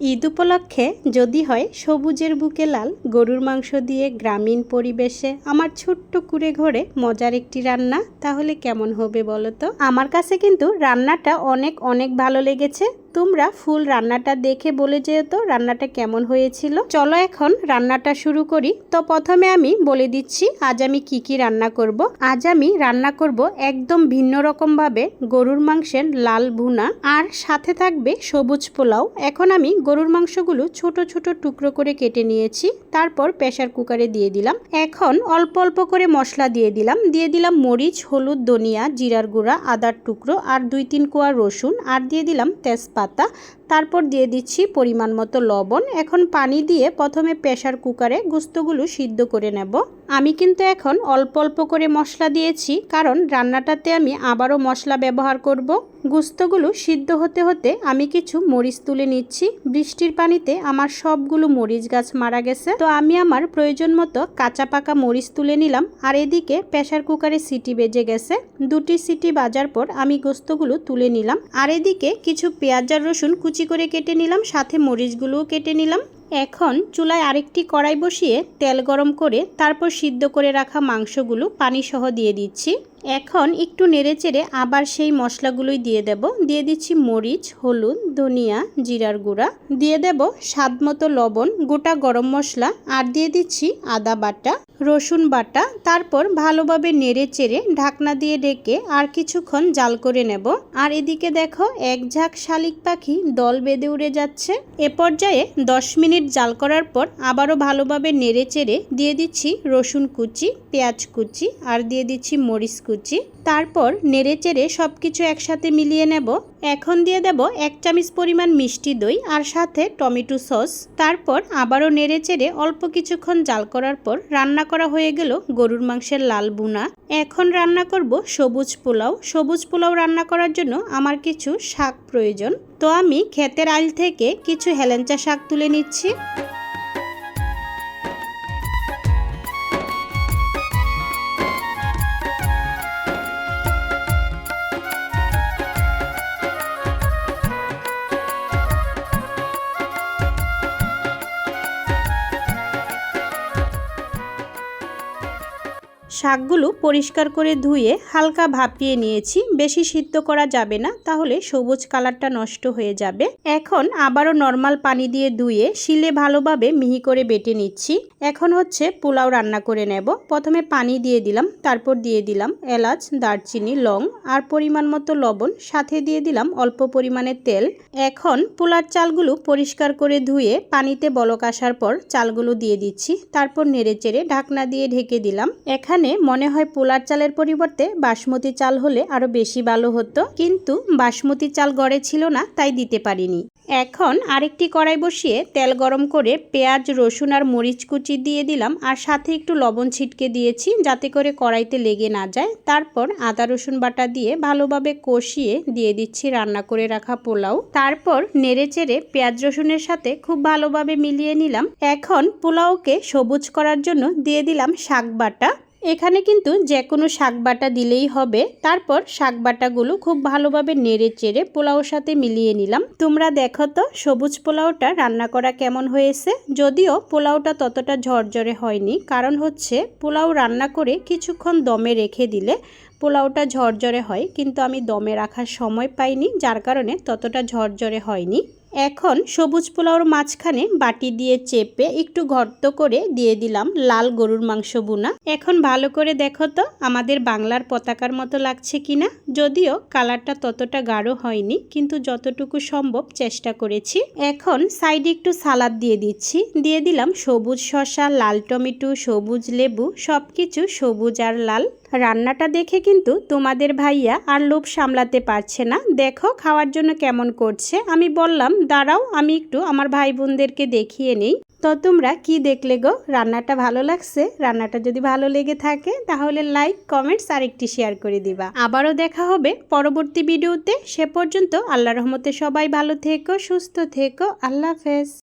ঈদ উপলক্ষে যদি হয় সবুজের বুকে লাল গরুর মাংস দিয়ে গ্রামীণ পরিবেশে আমার ছোট্ট কুড়ে ঘরে মজার একটি রান্না, তাহলে কেমন হবে বলো তো? আমার কাছে কিন্তু রান্নাটা অনেক অনেক ভালো লেগেছে। তোমরা ফুল রান্নাটা দেখে বলে যেহেতু রান্নাটা কেমন হয়েছিল। চলো এখন রান্নাটা শুরু করি। তো প্রথমে আমি বলে দিচ্ছি, আজ আমি কি কি রান্না করব। আজ আমি রান্না করব একদম ভিন্ন রকম ভাবে গরুর মাংসের লাল ভুনা আর সাথে থাকবে সবুজ পোলাও। এখন আমি গরুর মাংসগুলো ছোট ছোট টুকরো করে কেটে নিয়েছি, তারপর প্রেশার কুকারে দিয়ে দিলাম। এখন অল্প অল্প করে মশলা দিয়ে দিলাম। দিয়ে দিলাম মরিচ, হলুদ, ধনিয়া, জিরার গুঁড়া, আদার টুকরো আর দুই তিন কোয়া রসুন আর দিয়ে দিলাম তেজপাতা। তারপর দিয়ে দিচ্ছি পরিমাণ মতো লবণ। এখন পানি দিয়ে প্রথমে প্রেশার কুকারে গুস্তগুলো সিদ্ধ করে নেব। আমি কিন্তু এখন অল্প অল্প করে মশলা দিয়েছি, কারণ রান্নাটাতে আমি আবারও মশলা ব্যবহার করব। গুস্তগুলো সিদ্ধ হতে হতে আমি কিছু মরিচ তুলে নিচ্ছি। বৃষ্টির পানিতে আমার সবগুলো মরিচ গাছ মারা গেছে। তো আমি আমার প্রয়োজন মতো কাঁচা পাকা মরিচ তুলে নিলাম, আর এদিকে প্রেশার কুকারে সিটি বেজে গেছে। দুটি সিটি বাজার পর আমি গোস্তগুলো তুলে নিলাম, আর এদিকে কিছু পেঁয়াজ আর রসুন কুচি করে কেটে নিলাম, সাথে মরিচগুলোও কেটে নিলাম। এখন চুলায় আরেকটি কড়াই বসিয়ে তেল গরম করে তারপর সিদ্ধ করে রাখা মাংসগুলো পানিসহ দিয়ে দিচ্ছি। এখন একটু নেড়েচেড়ে আবার সেই মশলাগুলোই দিয়ে দেব। দিয়ে দিচ্ছি মরিচ, হলুদ, ধনিয়া, জিরার গুঁড়া। দিয়ে দেব স্বাদ মতো লবণ, গোটা গরম মশলা আর দিয়ে দিচ্ছি আদা বাটা, রসুন বাটা। তারপর ভালোভাবে নেড়ে চেড়ে ঢাকনা দিয়ে ডেকে আর কিছুক্ষণ জাল করে নেব। আর এদিকে দেখো এক ঝাঁক শালিক পাখি দল বেঁধে উড়ে যাচ্ছে। এ পর্যায়ে দশ মিনিট জাল করার পর আবারও ভালোভাবে নেড়ে চেড়ে দিয়ে দিচ্ছি রসুন কুচি, পেঁয়াজ কুচি আর দিয়ে দিচ্ছি মরিচ কুচি। তারপর নেড়ে চেড়ে সব কিছু একসাথে মিলিয়ে নেব। এখন দিয়ে দেব এক চামচ পরিমাণ মিষ্টি দই আর সাথে টমেটো সস। তারপর আবারও নেড়ে চেড়ে অল্প কিছুক্ষণ জাল করার পর রান্না করা হয়ে গেল গরুর মাংসের লাল বুনা এখন রান্না করব সবুজ পোলাও। সবুজ পোলাও রান্না করার জন্য আমার কিছু শাক প্রয়োজন। তো আমি ক্ষেতের আইল থেকে কিছু হেলেঞ্চা শাক তুলে নিচ্ছি। শাকগুলো পরিষ্কার করে ধুয়ে হালকা ভাপিয়ে নিয়েছি। বেশি সিদ্ধ করা যাবে না, তাহলে সবুজ কালারটা নষ্ট হয়ে যাবে। এখন আবারও নর্মাল পানি দিয়ে ধুয়ে শিলে ভালোভাবে মিহি করে বেটে নিচ্ছি। এখন হচ্ছে পোলাও রান্না করে নেব। প্রথমে পানি দিয়ে দিলাম, তারপর দিয়ে দিলাম এলাচ, দারচিনি, লং আর পরিমাণ মতো লবণ। সাথে দিয়ে দিলাম অল্প পরিমাণে তেল। এখন পোলার চালগুলো পরিষ্কার করে ধুয়ে পানিতে বলক আসার পর চালগুলো দিয়ে দিচ্ছি। তারপর নেড়ে চেড়ে ঢাকনা দিয়ে ঢেকে দিলাম। এখানে মনে হয় পোলার চালের পরিবর্তে বাসমতি চাল হলে আরও বেশি ভালো হতো। কিন্তু বাসমতি চাল গড়ে ছিল না, তাই দিতে পারিনি। এখন আরেকটি কড়াই বসিয়ে তেল গরম করে পেঁয়াজ, রসুন আর মরিচ কুচি দিয়ে দিলাম আর সাথে একটু লবণ ছিটকে দিয়েছি যাতে করে কড়াইতে লেগে না যায়। তারপর আদা, রসুন বাটা দিয়ে ভালোভাবে কষিয়ে দিয়ে দিচ্ছি রান্না করে রাখা পোলাও। তারপর নেড়ে চেড়ে পেঁয়াজ, রসুনের সাথে খুব ভালোভাবে মিলিয়ে নিলাম। এখন পোলাওকে সবুজ করার জন্য দিয়ে দিলাম শাক বাটা। এখানে কিন্তু যে কোনো শাক বাটা দিলেই হবে। তারপর শাক বাটাগুলো খুব ভালোভাবে নেড়ে চেড়ে পোলাওর সাথে মিলিয়ে নিলাম। তোমরা দেখো তো সবুজ পোলাওটা রান্না করা কেমন হয়েছে? যদিও পোলাওটা ততটা ঝরঝরে হয়নি, কারণ হচ্ছে পোলাও রান্না করে কিছুক্ষণ দমে রেখে দিলে পোলাওটা ঝরঝরে হয়, কিন্তু আমি দমে রাখার সময় পাইনি, যার কারণে ততটা ঝরঝরে হয়নি। এখন সবুজ পোলাওর মাঝখানে বাটি দিয়ে চেপে একটু গর্ত করে দিয়ে দিলাম লাল গরুর মাংস বুনা এখন ভালো করে দেখো তো, আমাদের বাংলার পতাকার মতো লাগছে কিনা? যদিও কালারটা ততটা গাঢ় হয়নি, কিন্তু যতটুকু সম্ভব চেষ্টা করেছি। এখন সাইডে একটু সালাদ দিয়ে দিচ্ছি। দিয়ে দিলাম সবুজ শসা, লাল টমেটো, সবুজ লেবু সব কিছু সবুজ আর লাল। রান্নাটা দেখে কিন্তু তোমাদের ভাইয়া আর লোভ সামলাতে পারছে না। দেখো খাওয়ার জন্য কেমন করছে। আমি বললাম, দাঁড়াও, আমি একটু আমার ভাই বোনদেরকে দেখিয়ে নেই। তো তোমরা কি দেখলে গো? রান্নাটা ভালো লাগছে? রান্নাটা যদি ভালো লেগে থাকে, তাহলে লাইক কমেন্টস আর একটি শেয়ার করে দিবা। আবারও দেখা হবে পরবর্তী ভিডিওতে। সে পর্যন্ত আল্লাহ রহমতে সবাই ভালো থেকো, সুস্থ থেকো। আল্লাহ হাফেজ।